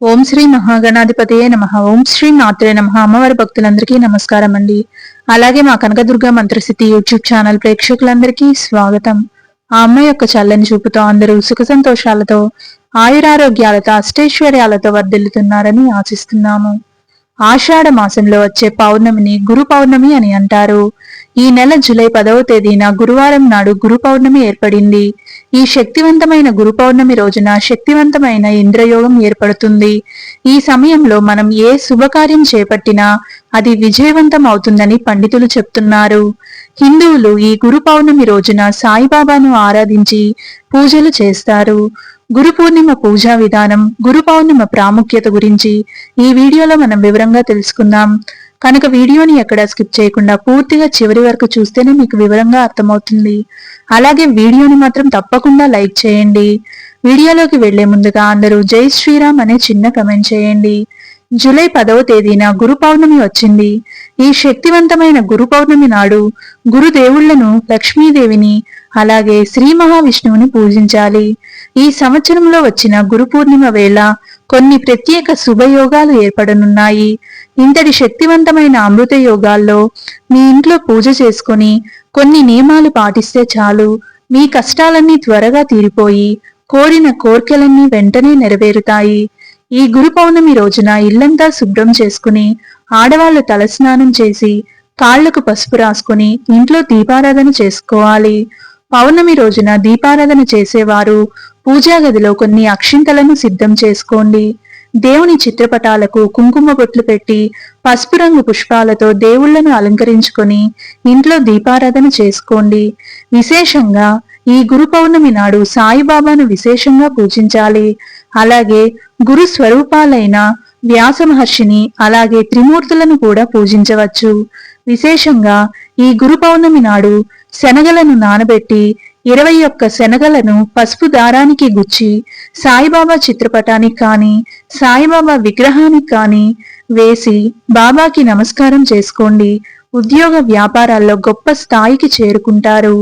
ఓం శ్రీ మహాగణాధిపతియే నమ. ఓం శ్రీ నాత్రే నమ. అమ్మవారి భక్తులందరికీ నమస్కారం అండి. అలాగే మా కనకదుర్గ మంత్రస్థితి యూట్యూబ్ ఛానల్ ప్రేక్షకులందరికీ స్వాగతం. ఆ అమ్మ యొక్క చల్లని చూపుతో అందరూ సుఖ సంతోషాలతో ఆయురారోగ్యాలతో అష్టైశ్వర్యాలతో వర్ధిల్లుతున్నారని ఆశిస్తున్నాము. ఆషాఢ మాసంలో వచ్చే పౌర్ణమిని గురు పౌర్ణమి అని అంటారు. ఈ నెల జూలై పదవ తేదీన గురువారం నాడు గురు పౌర్ణమి ఏర్పడింది. ఈ శక్తివంతమైన గురు పౌర్ణమి రోజున శక్తివంతమైన ఇంద్రయోగం ఏర్పడుతుంది. ఈ సమయంలో మనం ఏ శుభకార్యం చేపట్టినా అది విజయవంతం అవుతుందని పండితులు చెప్తున్నారు. హిందువులు ఈ గురు పౌర్ణమి రోజున సాయిబాబాను ఆరాధించి పూజలు చేస్తారు. గురు పూర్ణిమ పూజా విధానం గురు పౌర్ణిమ ప్రాముఖ్యత గురించి ఈ వీడియోలో మనం వివరంగా తెలుసుకుందాం. కనుక వీడియోని ఎక్కడ స్కిప్ చేయకుండా పూర్తిగా చివరి వరకు చూస్తేనే మీకు వివరంగా అర్థమవుతుంది. అలాగే వీడియోని మాత్రం తప్పకుండా లైక్ చేయండి. వీడియోలోకి వెళ్ళే ముందుగా అందరూ జై శ్రీరామ్ అనే చిన్న కమెంట్ చేయండి. జూలై పదవ తేదీన గురు పౌర్ణమి వచ్చింది. ఈ శక్తివంతమైన గురు పౌర్ణమి నాడు గురుదేవుళ్ళను లక్ష్మీదేవిని అలాగే శ్రీ మహావిష్ణువుని పూజించాలి. ఈ సంవత్సరంలో వచ్చిన గురు పూర్ణిమ వేళ కొన్ని ప్రత్యేక శుభయోగాలు ఏర్పడనున్నాయి. ఇంతటి శక్తివంతమైన అమృత యోగాల్లో మీ ఇంట్లో పూజ చేసుకుని కొన్ని నియమాలు పాటిస్తే చాలు. మీ కష్టాలన్నీ త్వరగా తీరిపోయి కోరిన కోర్కెలన్నీ వెంటనే నెరవేరుతాయి. ఈ గురు పౌర్ణమి రోజున ఇల్లంతా శుభ్రం చేసుకుని ఆడవాళ్ళు తలస్నానం చేసి కాళ్ళకు పసుపు రాసుకుని ఇంట్లో దీపారాధన చేసుకోవాలి. పౌర్ణమి రోజున దీపారాధన చేసేవారు. పూజా గదిలో కొన్ని అక్షింతలను సిద్ధం చేసుకోండి. దేవుని చిత్రపటాలకు కుంకుమ బొట్లు పెట్టి పసుపు రంగు పుష్పాలతో దేవుళ్ళను అలంకరించుకొని ఇంట్లో దీపారాధన చేసుకోండి. విశేషంగా ఈ గురు పౌర్ణమి నాడు సాయిబాబాను విశేషంగా పూజించాలి. అలాగే గురు స్వరూపాలైన వ్యాస మహర్షిని అలాగే త్రిమూర్తులను కూడా పూజించవచ్చు. విశేషంగా ఈ గురు పౌర్ణమి నాడు శనగలను నానబెట్టి ఇరవై ఒక్క శనగలను పసుపు దారానికి గుచ్చి సాయిబాబా చిత్రపటానికి కానీ సాయిబాబా విగ్రహానికి కానీ వేసి బాబాకి నమస్కారం చేసుకోండి. ఉద్యోగ వ్యాపారాల్లో గొప్ప స్థాయికి చేరుకుంటారు.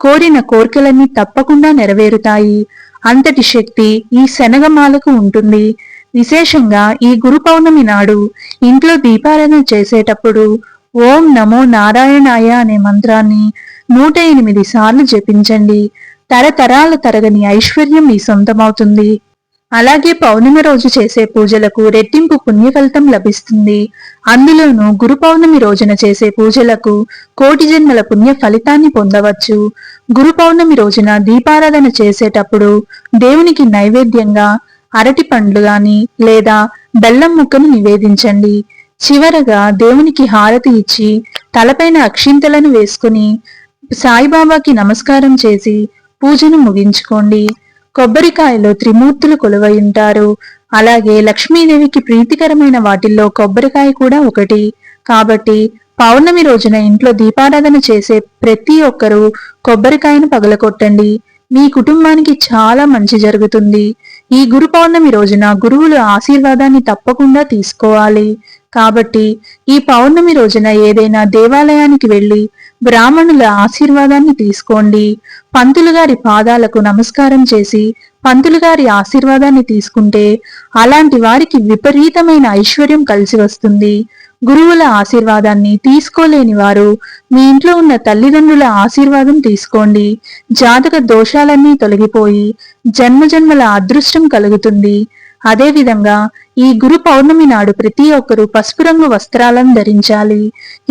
కోరిన కోరికలన్నీ తప్పకుండా నెరవేరుతాయి. అంతటి శక్తి ఈ శనగమాలకు ఉంటుంది. విశేషంగా ఈ గురు పౌర్ణమి నాడు ఇంట్లో దీపారాధన చేసేటప్పుడు ఓం నమో నారాయణాయ అనే మంత్రాన్ని నూట ఎనిమిది సార్లు జపించండి. తరతరాల తరగని ఐశ్వర్యం మీ సొంతమవుతుంది. అలాగే పౌర్ణమి రోజు చేసే పూజలకు రెట్టింపు పుణ్యఫలితం లభిస్తుంది. అందులోనూ గురు పౌర్ణమి రోజున చేసే పూజలకు కోటి జన్మల పుణ్య ఫలితాన్ని పొందవచ్చు. గురు పౌర్ణమి రోజున దీపారాధన చేసేటప్పుడు దేవునికి నైవేద్యంగా అరటి పండ్లు గాని లేదా బెల్లం ముక్కను నివేదించండి. చివరగా దేవునికి హారతి ఇచ్చి తలపైన అక్షింతలను వేసుకుని సాయిబాబాకి నమస్కారం చేసి పూజను ముగించుకోండి. కొబ్బరికాయలో త్రిమూర్తులు కొలువై ఉంటారు. అలాగే లక్ష్మీదేవికి ప్రీతికరమైన వాటిల్లో కొబ్బరికాయ కూడా ఒకటి. కాబట్టి పౌర్ణమి రోజున ఇంట్లో దీపారాధన చేసే ప్రతి ఒక్కరూ కొబ్బరికాయను పగలకొట్టండి మీ కుటుంబానికి చాలా మంచి జరుగుతుంది. ఈ గురు పౌర్ణమి రోజున గురువుల ఆశీర్వాదాన్ని తప్పకుండా తీసుకోవాలి. కాబట్టి ఈ పౌర్ణమి రోజున ఏదైనా దేవాలయానికి వెళ్ళి బ్రాహ్మణుల ఆశీర్వాదాన్ని తీసుకోండి. పంతులు గారి పాదాలకు నమస్కారం చేసి పంతులు గారి ఆశీర్వాదాన్ని తీసుకుంటే అలాంటి వారికి విపరీతమైన ఐశ్వర్యం కలిసి వస్తుంది. గురువుల ఆశీర్వాదాన్ని తీసుకోలేని వారు మీ ఇంట్లో ఉన్న తల్లిదండ్రుల ఆశీర్వాదం తీసుకోండి. జాతక దోషాలన్నీ తొలగిపోయి జన్మజన్మల అదృష్టం కలుగుతుంది. అదేవిధంగా ఈ గురు పౌర్ణమి నాడు ప్రతి ఒక్కరూ పసుపు రంగు వస్త్రాలను ధరించాలి.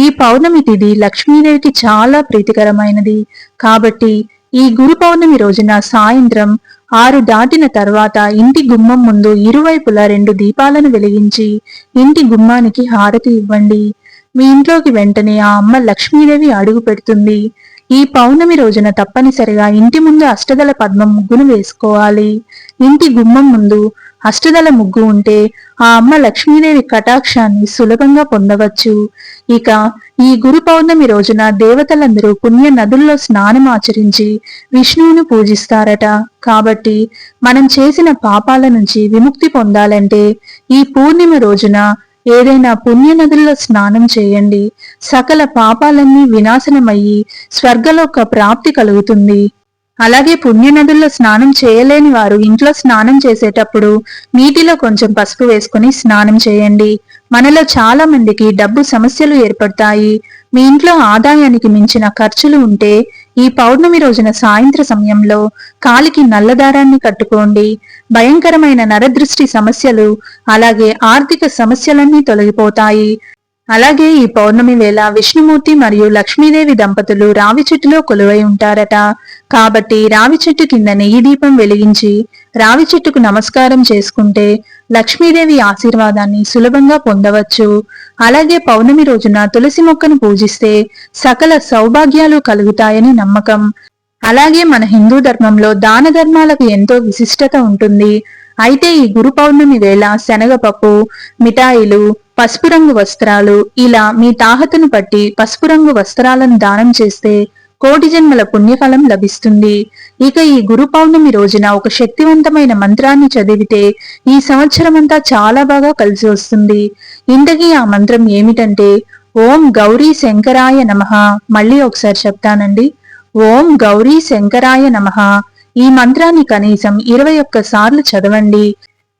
ఈ పౌర్ణమి తిథి లక్ష్మీదేవికి చాలా ప్రీతికరమైనది. కాబట్టి ఈ గురు పౌర్ణమి రోజున సాయంత్రం ఆరు దాటిన తర్వాత ఇంటి గుమ్మం ముందు ఇరువైపులా రెండు దీపాలను వెలిగించి ఇంటి గుమ్మానికి హారతి ఇవ్వండి. మీ ఇంట్లోకి వెంటనే ఆ అమ్మ లక్ష్మీదేవి అడుగు పెడుతుంది. ఈ పౌర్ణమి రోజున తప్పనిసరిగా ఇంటి ముందు అష్టదల పద్మం ముగ్గును వేసుకోవాలి. ఇంటి గుమ్మం ముందు అష్టదల ముగ్గు ఉంటే ఆ అమ్మ లక్ష్మీదేవి కటాక్షాన్ని సులభంగా పొందవచ్చు. ఇక ఈ గురు పౌర్ణమి రోజున దేవతలందరూ పుణ్య నదుల్లో స్నానం ఆచరించి విష్ణువును పూజిస్తారట. కాబట్టి మనం చేసిన పాపాల నుంచి విముక్తి పొందాలంటే ఈ పూర్ణిమ రోజున ఏదైనా పుణ్య నదుల్లో స్నానం చేయండి. సకల పాపాలన్నీ వినాశనమయ్యి స్వర్గలోక ప్రాప్తి కలుగుతుంది. అలాగే పుణ్య నదుల్లో స్నానం చేయలేని వారు ఇంట్లో స్నానం చేసేటప్పుడు నీటిలో కొంచెం పసుపు వేసుకుని స్నానం చేయండి. మనలో చాలా మందికి డబ్బు సమస్యలు ఏర్పడతాయి. మీ ఇంట్లో ఆదాయానికి మించిన ఖర్చులు ఉంటే ఈ పౌర్ణమి రోజున సాయంత్ర సమయంలో కాలికి నల్లదారాన్ని కట్టుకోండి. భయంకరమైన నరదృష్టి సమస్యలు అలాగే ఆర్థిక సమస్యలన్నీ తొలగిపోతాయి. అలాగే ఈ పౌర్ణమి వేళ విష్ణుమూర్తి మరియు లక్ష్మీదేవి దంపతులు రావి చెట్టులో కొలువై ఉంటారట. కాబట్టి రావి చెట్టు కింద నెయ్యి దీపం వెలిగించి రావి చెట్టుకు నమస్కారం చేసుకుంటే లక్ష్మీదేవి ఆశీర్వాదాన్ని సులభంగా పొందవచ్చు. అలాగే పౌర్ణమి రోజున తులసి మొక్కను పూజిస్తే సకల సౌభాగ్యాలు కలుగుతాయని నమ్మకం. అలాగే మన హిందూ ధర్మంలో దాన ధర్మాలకు ఎంతో విశిష్టత ఉంటుంది. అయితే ఈ గురు పౌర్ణమి వేళ శనగపప్పు మిఠాయిలు పసుపు రంగు వస్త్రాలు ఇలా మీ తాహతను బట్టి పసుపు రంగు వస్త్రాలను దానం చేస్తే కోటి జన్మల పుణ్యఫలం లభిస్తుంది. ఇక ఈ గురు పౌర్ణమి రోజున ఒక శక్తివంతమైన మంత్రాన్ని చదివితే ఈ సంవత్సరం అంతా చాలా బాగా కలిసి వస్తుంది. ఇంతకీ ఆ మంత్రం ఏమిటంటే ఓం గౌరీ శంకరాయ నమ. మళ్ళీ ఒకసారి చెప్తానండి. ఓం గౌరీ శంకరాయ నమ. ఈ మంత్రాన్ని కనీసం ఇరవై ఒక్క సార్లు చదవండి.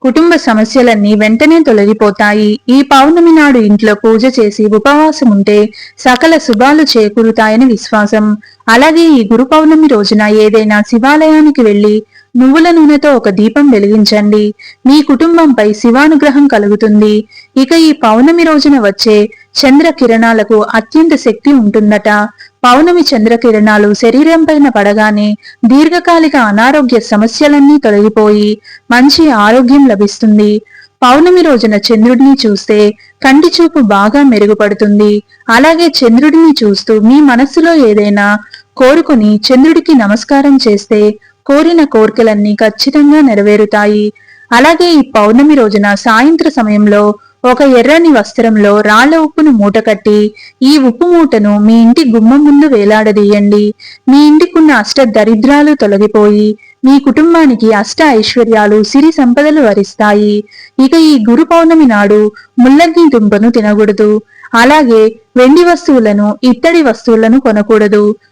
కుటుంబ సమస్యలన్నీ వెంటనే తొలగిపోతాయి. ఈ పౌర్ణమి నాడు ఇంట్లో పూజ చేసి ఉపవాసం ఉంటే సకల శుభాలు చేకూరుతాయని విశ్వాసం. అలాగే ఈ గురు పౌర్ణమి రోజున ఏదైనా శివాలయానికి వెళ్ళి నువ్వుల నూనెతో ఒక దీపం వెలిగించండి. మీ కుటుంబంపై శివానుగ్రహం కలుగుతుంది. ఇక ఈ పౌర్ణమి రోజున వచ్చే చంద్ర కిరణాలకు అత్యంత శక్తి ఉంటుందట. పౌర్ణమి చంద్ర కిరణాలు శరీరం పైన పడగానే దీర్ఘకాలిక అనారోగ్య సమస్యలన్నీ తొలగిపోయి మంచి ఆరోగ్యం లభిస్తుంది. పౌర్ణమి రోజున చంద్రుడిని చూస్తే కంటి చూపు బాగా మెరుగుపడుతుంది. అలాగే చంద్రుడిని చూస్తూ మీ మనస్సులో ఏదైనా కోరుకుని చంద్రుడికి నమస్కారం చేస్తే కోరిన కోరికలన్నీ ఖచ్చితంగా నెరవేరుతాయి. అలాగే ఈ పౌర్ణమి రోజున సాయంత్ర సమయంలో ఒక ఎర్రని వస్త్రంలో రాళ్ళ ఉప్పును మూట కట్టి ఈ ఉప్పు మూటను మీ ఇంటి గుమ్మం ముందు వేలాడదీయండి. మీ ఇంటికున్న అష్ట దరిద్రాలు తొలగిపోయి మీ కుటుంబానికి అష్ట ఐశ్వర్యాలు సిరి సంపదలు వరిస్తాయి. ఇక ఈ గురు పౌర్ణమి నాడు ముల్లగ్గి దుంపను తినకూడదు. అలాగే వెండి వస్తువులను ఇత్తడి వస్తువులను కొనకూడదు.